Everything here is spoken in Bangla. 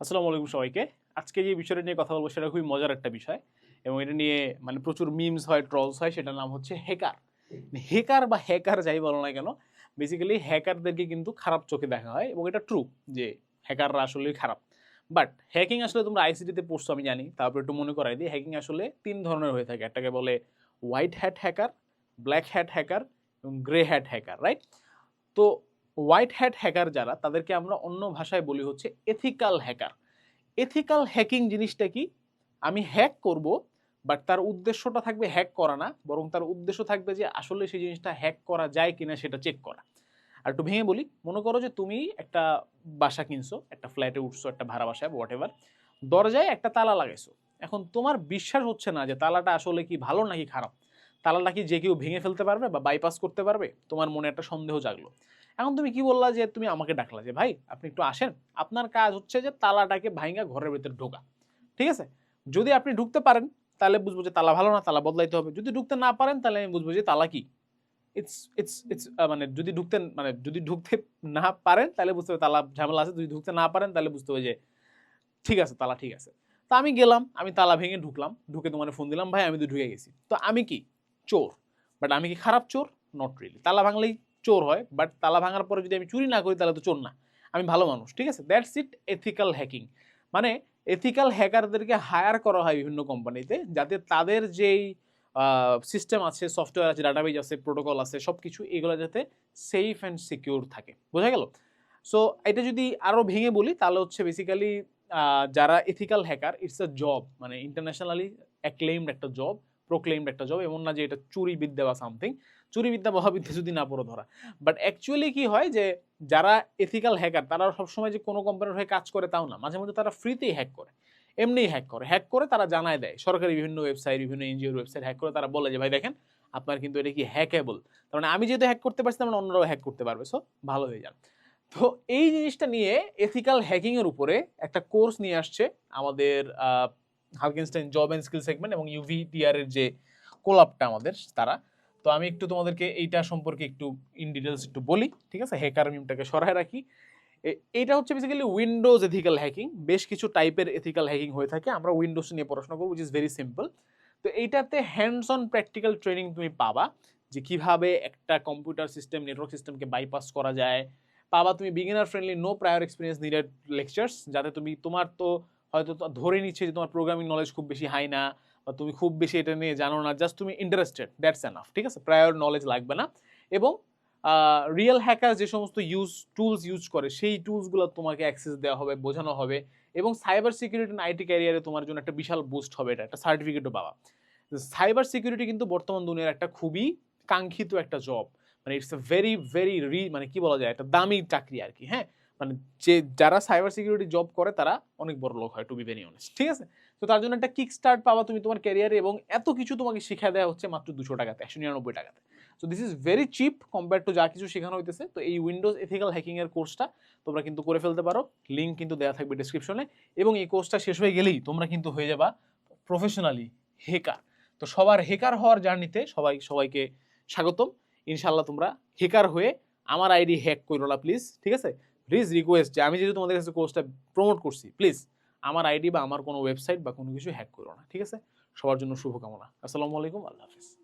আসসালামু আলাইকুম সবাইকে। আজকে যে বিষয়টা নিয়ে কথা বলব সেটা খুবই মজার একটা বিষয় এবং এটা নিয়ে মানে প্রচুর মিমস হয় ট্রলস হয়, সেটার নাম হচ্ছে হ্যাকার হ্যাকার বা হ্যাকার যাই বলো না কেন বেসিক্যালি হ্যাকারদেরকে কিন্তু খারাপ চোখে দেখা হয় এবং এটা ট্রু যে হ্যাকাররা আসলে খারাপ। বাট হ্যাকিং আসলে তোমরা আইসিটিতে পড়ছো, আমি জানি। তারপর একটু মনে করাই দিই হ্যাকিং আসলে তিন ধরনের হয়ে থাকে। একটাকে বলে white hat hacker black hat hacker এবং গ্রে হ্যাট হ্যাকার রাইট তো হোয়াইট হ্যাট হ্যাকার যারা, তাদেরকে আমরা অন্য ভাষায় বলি হচ্ছে এথিক্যাল হ্যাকার এথিক্যাল হ্যাকিং জিনিসটা কি? আমি হ্যাক করব বাট তার উদ্দেশ্যটা থাকবে হ্যাক করা না, বরং তার উদ্দেশ্য থাকবে যে আসলে সেই জিনিসটা হ্যাক করা যায় কিনা সেটা চেক করা। আর একটু ভেঙে বলি, মনে করো যে তুমি একটা বাসা কিনছো, একটা ফ্ল্যাটে উঠছো, একটা ভাড়া বাসায় হোয়াট এভার দরজায় একটা তালা লাগাইছো। এখন তোমার বিশ্বাস হচ্ছে না যে তালাটা আসলে কি ভালো নাকি খারাপ। তালাটা কি যে কেউ ভেঙে ফেলতে পারবে বা বাইপাস করতে পারবে? তোমার মনে একটা সন্দেহ জাগলো। এখন তুমি কি বললা যে তুমি আমাকে ডাকলা যে, ভাই, আপনি একটু আসেন। আপনার কাজ হচ্ছে যে তালাটাকে ভাইঙ্গা ঘরের ভিতরে ঢোকা। ঠিক আছে? যদি আপনি ঢুকতে পারেন, তাহলে বুঝব যে তালা ভালো না, তালা বদলাইতে হবে। যদি ঢুকতে না পারেন, তাহলে আমি বুঝব যে তালা কি? ইটস ইটস ইটস মানে যদি ঢুকতে মানে যদি ঢুকতে না পারেন, তাহলে বুঝতে হবে তালা ঝামেলা আছে। যদি ঢুকতে না পারেন, তাহলে বুঝতে হবে যে ঠিক আছে, তালা ঠিক আছে। তো আমি গেলাম, আমি তালা ভেঙে ঢুকলাম। ঢুকে তোমার ফোন দিলাম, ভাই, আমি তো ঢুকে গেছি। তো আমি কি? চোর। বাট আমি কি খারাপ চোর? নট রিয়েলি তালা ভাঙলেই চোর হয় বাট তালা ভাঙার পরে যদি আমি চুরি না করি, তাহলে তো চোর না। আমি ভালো মানুষ, ঠিক আছে? দ্যাটস ইট এথিক্যাল হ্যাকিং মানে এথিক্যাল হ্যাকারদেরকে হায়ার করা হয় বিভিন্ন কোম্পানিতে, যাতে তাদের যেই সিস্টেম আছে সফটওয়্যার আছে ডাটাবেজ আছে প্রোটোকল আছে সব কিছু এগুলো যাতে সেফ অ্যান্ড সিকিউর থাকে। বোঝা গেল? সো এটা যদি আরও ভেঙে বলি, তাহলে হচ্ছে বেসিক্যালি যারা ethical hacker it's a job মানে ইন্টারন্যাশনালি অ্যাক্লেইমড একটা জব প্রোক্লেইমড একটা জব এমন না যে এটা চুরি বিদ্যা বা সামথিং চুরি বিদ্যা, মহাবিদ্যা যদি না পড়ো ধরা। বাট অ্যাকচুয়ালি কি হয় যে, যারা এথিক্যাল হ্যাকার তারা সবসময় যে কোনো কোম্পানির হয়ে কাজ করে তাও না। মাঝে মধ্যে তারা ফ্রিতেই হ্যাক করে। এমনিই হ্যাক করে। হ্যাক করে তারা জানায় দেয়। সরকারি বিভিন্ন ওয়েবসাইট বিভিন্ন এনজিওর ওয়েবসাইট হ্যাক করে তারা বলে যে, ভাই দেখেন, আপনার কিন্তু এটা কি হ্যাকেবল তার মানে আমি যেহেতু হ্যাক করতে পারছি, তার মানে অন্যরাও হ্যাক করতে পারবে। সো ভালো হয়ে যান তো এই জিনিসটা নিয়ে এথিক্যাল হ্যাকিংয়ের উপরে একটা কোর্স নিয়ে আসছে আমাদের হালকিনস্টাইন জব অ্যান্ড স্কিল সেগমেন্ট এবং ইউভিটিআর এর যে কোলাপটা আমাদের, তারা। তো আমি একটু তোমাদেরকে এইটা সম্পর্কে একটু ইন ডিটেলস একটু বলি, ঠিক আছে? হ্যাকার মিমটাকে সরায় রাখি। এইটা হচ্ছে বেসিক্যালি উইন্ডোজ এথিক্যাল হ্যাকিং বেশ কিছু টাইপের এথিক্যাল হ্যাকিং হয়ে থাকে। আমরা উইন্ডোজ নিয়ে পড়াশোনা করব উইচ ইজ ভেরি সিম্পল তো এইটাতে হ্যান্ডস অন প্র্যাকটিক্যাল ট্রেনিং তুমি পাবা, যে কীভাবে একটা কম্পিউটার সিস্টেম নেটওয়ার্ক সিস্টেমকে বাইপাস করা যায়। পাবা তুমি beginner friendly no prior experience needed lectures যাতে তুমি তোমার তো হয়তো ধরে নিচ্ছে যে তোমার প্রোগ্রামিং নলেজ খুব বেশি হাই না, বা তুমি খুব বেশি এটা নিয়ে জানো না জাস্ট তুমি ইন্টারেস্টেড দ্যাটস এনাফ ঠিক আছে? প্রায়র নলেজ লাগবে না। এবং রিয়েল হ্যাকার যে সমস্ত ইউজ টুলস ইউজ করে, সেই টুলসগুলো তোমাকে অ্যাক্সেস দেওয়া হবে, বোঝানো হবে এবং সাইবার সিকিউরিটি আইটি ক্যারিয়ারে তোমার জন্য একটা বিশাল বুস্ট হবে এটা, একটা সার্টিফিকেটও পাওয়া সাইবার সিকিউরিটি কিন্তু বর্তমান দুনিয়ার একটা খুবই কাঙ্ক্ষিত একটা জব মানে ইটস এ ভেরি ভেরি রি মানে কি বলা যায়, একটা দামি চাকরি আর কি হ্যাঁ? মানে যে, যারা সাইবার সিকিউরিটি জব করে, তারা অনেক বড় লোক হয় টু বি ভেরি অনেস্ট ঠিক আছে? তো তার জন্য একটা কিক স্টার্ট পাওয়া তুমি তোমার ক্যারিয়ারে এবং এত কিছু তোমাকে শিখা দেওয়া হচ্ছে মাত্র দুশো টাকাতে, একশো নিরানব্বই টাকাতে। So this is very cheap compare to যা কিছু শেখানো হইতেছে। তো এই উইন্ডোজ এথিক্যাল হ্যাকিংয়ের কোর্সটা তোমরা কিন্তু করে ফেলতে পারো লিঙ্ক কিন্তু দেওয়া থাকবে ডিসক্রিপশনে এবং এই কোর্সটা শেষ হয়ে গেলেই তোমরা কিন্তু হয়ে যাবা প্রফেশনালি হেকার তো সবার হেকার হওয়ার জার্নিতে সবাই, সবাইকে স্বাগতম। ইনশাল্লাহ তোমরা হেকার হয়ে আমার আইডি হ্যাক করো না প্লিজ ঠিক আছে? প্লিজ রিকোয়েস্ট যে আমি যেহেতু তোমাদের কাছে কোর্সটা প্রমোট করছি প্লিজ আমার আইডি বা আমার কোনো ওয়েবসাইট বা কোনো কিছু হ্যাক করো না, ঠিক আছে? সবার জন্য শুভকামনা। আসসালামু আলাইকুম, আল্লাহ হাফিজ।